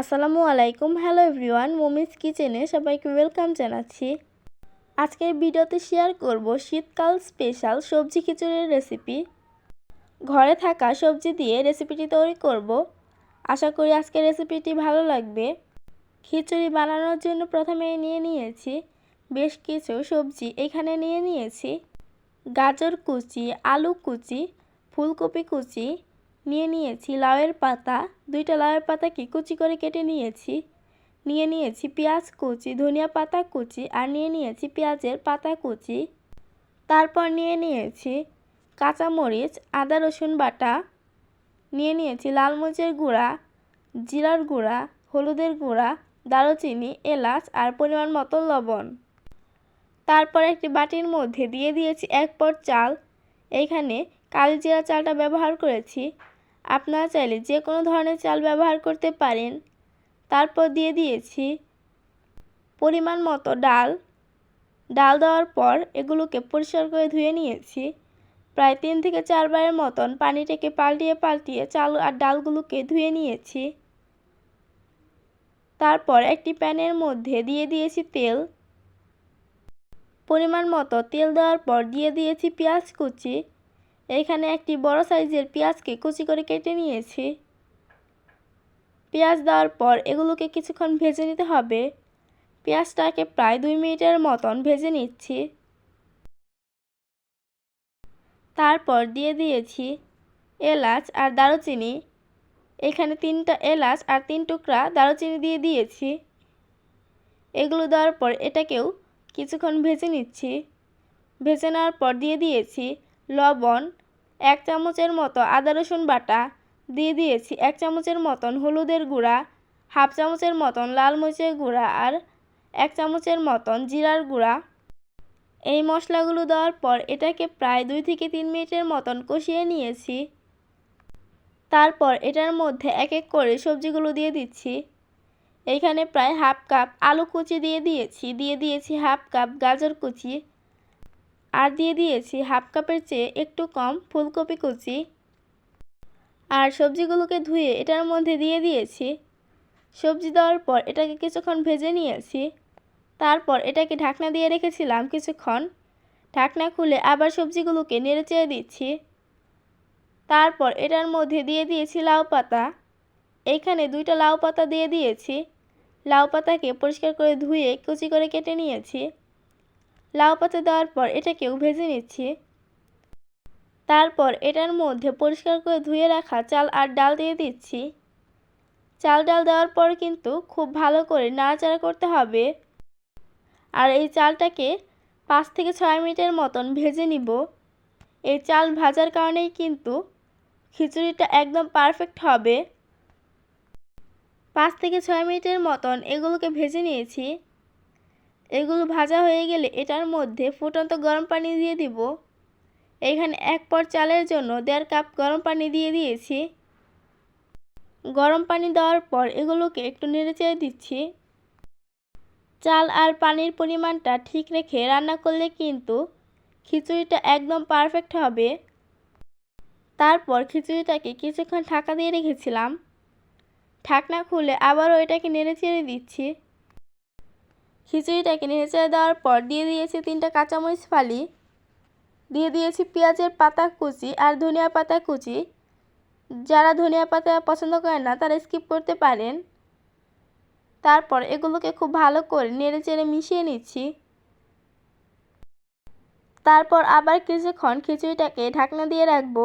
আসসালামু আলাইকুম। Hello everyone মোমিস কিচেনে সবাইকে ওয়েলকাম জানাচ্ছি। আজকের ভিডিওতে শেয়ার করব শীতকাল স্পেশাল সবজি খিচুড়ির রেসিপি ঘরে থাকা সবজি দিয়ে রেসিপিটি তৈরি করব। আশা করি আজকের রেসিপিটি ভালো লাগবে। খিচুড়ি বানানোর জন্য প্রথমে নিয়ে নিয়েছি বেশ কিছু সবজি। এখানে নিয়ে নিয়েছি গাজর কুচি, আলু কুচি, ফুলকপি কুচি নিয়ে নিয়েছি লাউয়ের পাতা। দুইটা লাউয়ের পাতাকে কুচি করে কেটে নিয়েছি। নিয়ে নিয়েছি পেঁয়াজ কুচি, ধনিয়া পাতা কুচি আর নিয়ে নিয়েছি পেঁয়াজের পাতা কুচি। তারপর নিয়ে নিয়েছি কাঁচামরিচ, আদা, রসুন বাটা। নিয়ে নিয়েছি লাল মরিচের গুঁড়া, জিরার গুঁড়া, হলুদের গুঁড়া, দারুচিনি, এলাচ আর পরিমাণ মতো লবণ। তারপর একটি বাটির মধ্যে দিয়ে দিয়েছি এক পট চাল। এইখানে কালি জিরা চালটা ব্যবহার করেছি। আপনারা চাইলে যে কোনো ধরনের চাল ব্যবহার করতে পারেন। তারপর দিয়ে দিয়েছি পরিমাণ মতো ডাল। ডাল দেওয়ার পর এগুলোকে পরিষ্কার করে ধুয়ে নিয়েছি। প্রায় তিন থেকে চারবারের মতন পানিটাকে পাল্টিয়ে পাল্টিয়ে চাল আর ডালগুলোকে ধুয়ে নিয়েছি। তারপর একটি প্যানের মধ্যে দিয়ে দিয়েছি তেল। পরিমাণ মতো তেল দেওয়ার পর দিয়ে দিয়েছি পেঁয়াজ কুচি। এইখানে একটি বড় সাইজের পেঁয়াজকে কুচি করে কেটে নিয়েছি। পেঁয়াজ দেওয়ার পর এগুলোকে কিছুক্ষণ ভেজে নিতে হবে। পেঁয়াজটাকে প্রায় দুই মিনিটের মতন ভেজে নিচ্ছি। তারপর দিয়ে দিয়েছি এলাচ আর দারুচিনি। এখানে তিনটা এলাচ আর তিন টুকরা দারুচিনি দিয়ে দিয়েছি। এগুলো দেওয়ার পর এটাকেও কিছুক্ষণ ভেজে নিচ্ছি। ভেজে নেওয়ার পর দিয়ে দিয়েছি লবণ, এক চামচের মতো আদা রসুন বাটা দিয়ে দিয়েছি, এক চামচের মতন হলুদের গুঁড়া, হাফ চামচের মতন লাল মরিচের গুঁড়া আর এক চামচের মতন জিরার গুঁড়া। এই মশলাগুলো দেওয়ার পর এটাকে প্রায় দুই থেকে তিন মিনিটের মতন কষিয়ে নিয়েছি। তারপর এটার মধ্যে এক এক করে সবজিগুলো দিয়ে দিচ্ছি। এখানে প্রায় হাফ কাপ আলু কুচি দিয়ে দিয়েছি দিয়ে দিয়েছি হাফ কাপ গাজর কুচি। আর দিয়ে দিয়েছি হাফ কাপের চেয়ে একটু কম ফুলকপি কুচি। আর সবজিগুলোকে ধুয়ে এটার মধ্যে দিয়ে দিয়েছি। সবজি দেওয়ার পর এটাকে কিছুক্ষণ ভেজে নিয়েছি। তারপর এটাকে ঢাকনা দিয়ে রেখেছিলাম কিছুক্ষণ। ঢাকনা খুলে আবার সবজিগুলোকে নেড়ে চেড়ে দিচ্ছি। তারপর এটার মধ্যে দিয়ে দিয়েছি লাউ পাতা। এখানে দুইটা লাউ পাতা দিয়ে দিয়েছি। লাউ পাতাকে পরিষ্কার করে ধুয়ে কুচি করে কেটে নিয়েছি। লাউ পাতা দেওয়ার পর এটাকেও ভেজে নিচ্ছি। তারপর এটার মধ্যে পরিষ্কার করে ধুয়ে রাখা চাল আর ডাল দিয়ে দিচ্ছি। চাল ডাল দেওয়ার পর কিন্তু খুব ভালো করে নাড়াচাড়া করতে হবে। আর এই চালটাকে পাঁচ থেকে ছয় মিনিটের মতন ভেজে নিব। এই চাল ভাজার কারণেই কিন্তু খিচুড়িটা একদম পারফেক্ট হবে। পাঁচ থেকে ছয় মিনিটের মতন এগুলোকে ভেজে নিয়েছি। এগুলো ভাজা হয়ে গেলে এটার মধ্যে ফুটন্ত গরম পানি দিয়ে দিব। এখানে এক পট চালের জন্য দেড় কাপ গরম পানি দিয়ে দিয়েছি। গরম পানি দেওয়ার পর এগুলোকে একটু নেড়ে চেড়ে দিচ্ছি। চাল আর পানির পরিমাণটা ঠিক রেখে রান্না করলে কিন্তু খিচুড়িটা একদম পারফেক্ট হবে। তারপর খিচুড়িটাকে কিছুক্ষণ ঢাকা দিয়ে রেখেছিলাম। ঢাকনা খুলে আবারও এটাকে নেড়ে চেড়ে দিচ্ছি। খিচুড়িটাকে নেড়ে চেড়ে দেওয়ার পর দিয়ে দিয়েছি তিনটা কাঁচামরিচ ফালি। দিয়ে দিয়েছি পেঁয়াজের পাতা কুচি আর ধনিয়া পাতা কুচি। যারা ধনিয়া পাতা পছন্দ করেন না, তারা স্কিপ করতে পারেন। তারপর এগুলোকে খুব ভালো করে নেড়ে চেড়ে মিশিয়ে নিচ্ছি। তারপর আবার কিছুক্ষণ খিচুড়িটাকে ঢাকনা দিয়ে রাখব।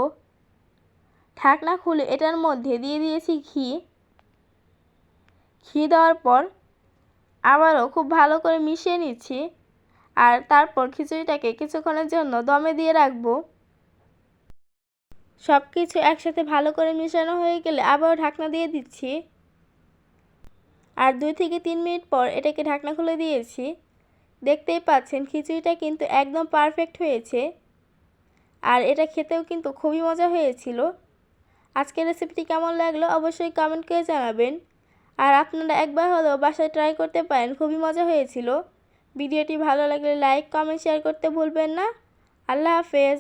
ঢাকনা খুলে এটার মধ্যে দিয়ে দিয়েছি ঘি। ঘি দেওয়ার পর আবারও খুব ভালো করে মিশিয়ে নিচ্ছি আর তারপর খিচুড়িটাকে কিছুক্ষণের জন্য দমে দিয়ে রাখব। সব কিছু একসাথে ভালো করে মিশানো হয়ে গেলে আবারও ঢাকনা দিয়ে দিচ্ছি। আর দুই থেকে তিন মিনিট পর এটাকে ঢাকনা খুলে দিয়েছি। দেখতেই পাচ্ছেন খিচুড়িটা কিন্তু একদম পারফেক্ট হয়েছে। আর এটা খেতেও কিন্তু খুবই মজা হয়েছিল। আজকের রেসিপিটি কেমন লাগল অবশ্যই কমেন্ট করে জানাবেন। আর আপনারা একবার হলেও বাসায় ট্রাই করতে পারেন, খুবই মজা হয়েছিল। ভিডিওটি ভালো লাগলে লাইক কমেন্ট শেয়ার করতে ভুলবেন না। আল্লাহ হাফেজ।